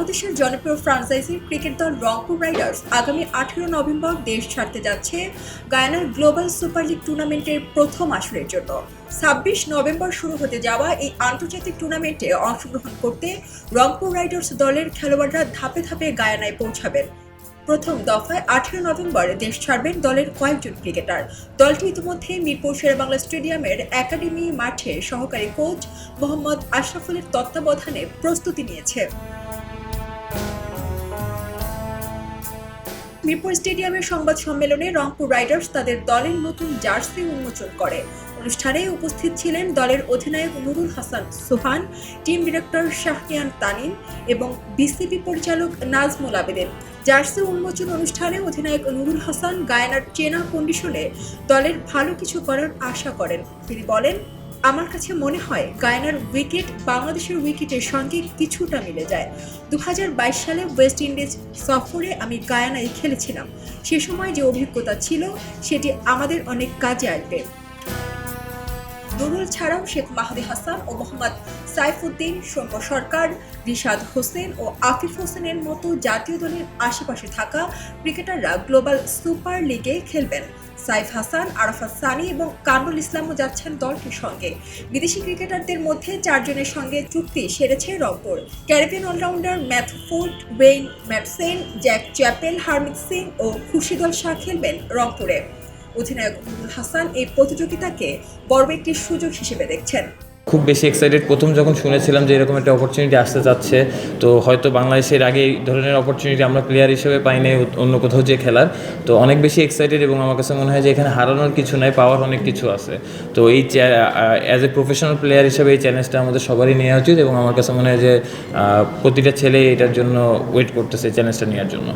বাংলাদেশের জনপ্রিয় franchise cricket দল রংপুর রাইডার্স আগামী আঠেরো নভেম্বর দেশ ছাড়তে যাচ্ছে গায়ানার গ্লোবাল সুপার লিগ টুর্নামেন্টের প্রথম আসরের জন্য। ছাব্বিশ নভেম্বর শুরু হতে যাওয়া এই আন্তর্জাতিক টুর্নামেন্টে অংশগ্রহণ করতে রংপুর রাইডার্স দলের খেলোয়াড়রা ধাপে ধাপে গায়ানায় পৌঁছাবেন। প্রথম দফায় আঠেরো নভেম্বর দেশ ছাড়বেন দলের কয়েকজন ক্রিকেটার। দলটি ইতিমধ্যে মিরপুর শেরেবাংলা স্টেডিয়ামের একাডেমি মাঠে সহকারী কোচ মোহাম্মদ আশরাফুলের তত্ত্বাবধানে প্রস্তুতি নিয়েছে। মিরপুর স্টেডিয়ামের সংবাদ সম্মেলনে রংপুর রাইডার্স তাদের দলের নতুন জার্সি উন্মোচন করে। অনুষ্ঠানে উপস্থিত ছিলেন দলের অধিনায়ক নুরুল হাসান সুহান, টিম ডিরেক্টর শাহরিয়ান তানিম এবং বিসিবি পরিচালক নাজমুল আবেদিন। জার্সি উন্মোচন অনুষ্ঠানে অধিনায়ক নুরুল হাসান, গায়ানার চেনা কন্ডিশনে দলের ভালো কিছু করার আশা করেন। তিনি বলেন আমার কাছে মনে হয় গায়নার উইকেট বাংলাদেশের উইকেটের সঙ্গে কিছুটা মিলে যায়। দু হাজার বাইশ সালে ওয়েস্ট ইন্ডিজ সফরে আমি গায়ানায় খেলেছিলাম। সে সময় যে অভিজ্ঞতা ছিল, সেটি আমাদের অনেক কাজে আসবে। নুরুল ছাড়াও শেখ মাহাদি হাসান ও মোহাম্মদ সাইফুদ্দিন, সৌম্য সরকার, রিশাদ হোসেন ও আফিফ হোসেনের মতো জাতীয় দলের আশেপাশে থাকা ক্রিকেটাররা গ্লোবাল সুপার লিগে খেলবেন। সাইফ হাসান, আরাফাত সানি এবং কামরুল ইসলামও যাচ্ছেন দলটির সঙ্গে। বিদেশি ক্রিকেটারদের মধ্যে চারজনের সঙ্গে চুক্তি সেরেছে Rangpur. Caribbean allrounder Matthew Forde, Wayne Madsen, Jack Chappell, Harmeet Singh ও খুশিদল শাহ খেলবেন রংপুরে। অধিনায়ক হাসান এই প্রতিযোগিতাকে বড় একটি সুযোগ হিসেবে দেখছেন। খুব বেশি এক্সাইটেড প্রথম যখন শুনেছিলাম যে এরকম একটা অপরচুনিটি আসতে যাচ্ছে, তো হয়তো বাংলাদেশের আগে এই ধরনের অপরচুনিটি আমরা প্লেয়ার হিসেবে পাই নাই অন্য কোথাও যে খেলার, তো অনেক বেশি এক্সাইটেড এবং আমার কাছে মনে হয় যে এখানে হারানোর কিছু নাই, পাওয়ার অনেক কিছু আছে। তো এই অ্যাজ এ প্রফেশনাল প্লেয়ার হিসেবে এই চ্যালেঞ্জটা আমাদের সবারই নেওয়া উচিত এবং আমার কাছে মনে হয় যে প্রতিটা ছেলে এটার জন্য ওয়েট করতেছে চ্যালেঞ্জটা নেওয়ার জন্য।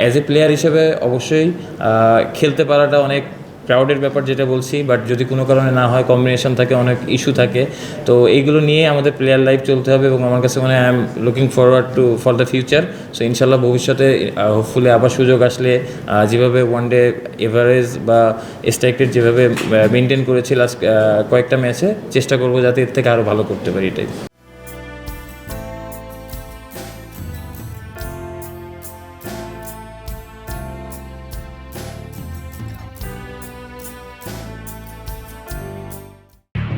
অ্যাজ এ প্লেয়ার হিসেবে অবশ্যই খেলতে পারাটা অনেক প্রাউডের ব্যাপার যেটা বলছি বাট যদি কোনো কারণে না হয় কম্বিনেশন থাকে, অনেক ইস্যু থাকে, তো এইগুলো নিয়ে আমাদের প্লেয়ার লাইফ চলতে হবে এবং আমার কাছে মনে I am looking forward to for the future so ইনশাল্লাহ ভবিষ্যতে হোপফুলি আবার সুযোগ আসলে যেভাবে ওয়ান ডে এভারেজ বা স্ট্রাইকের যেভাবে মেনটেন করেছি লাস্ট কয়েকটা ম্যাচে চেষ্টা করব যাতে এর থেকে আরও ভালো করতে পারি এটাই।